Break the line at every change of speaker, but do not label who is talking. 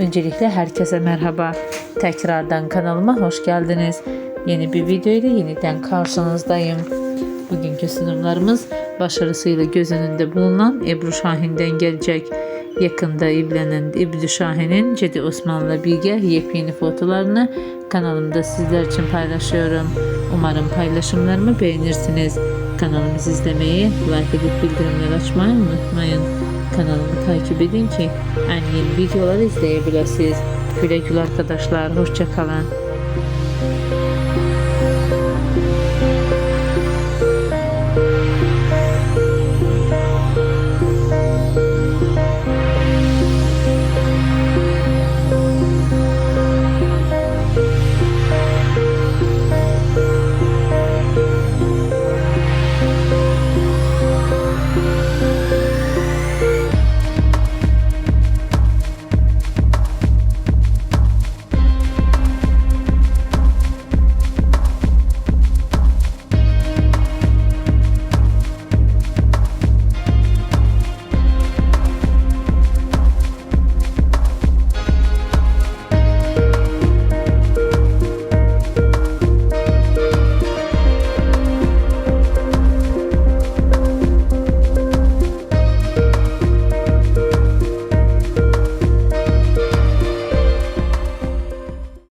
Öncelikle herkese merhaba. Tekrardan kanalıma hoş geldiniz. Yeni bir video ile yeniden karşınızdayım. Bugünkü sunumlarımız başarısıyla göz önünde bulunan Ebru Şahin'den gelecek. Yakında evlenen Ebru Şahin'in Cedi Osman'la birge yepyeni fotolarını kanalımda sizler için paylaşıyorum. Umarım paylaşımlarımı beğenirsiniz. Kanalımızı izlemeyi, like edip bildirimleri açmayı unutmayın. Kanalımı takip edin ki en yeni videoları izleyebilirsiniz. Güle güle arkadaşlar. Hoşçakalın.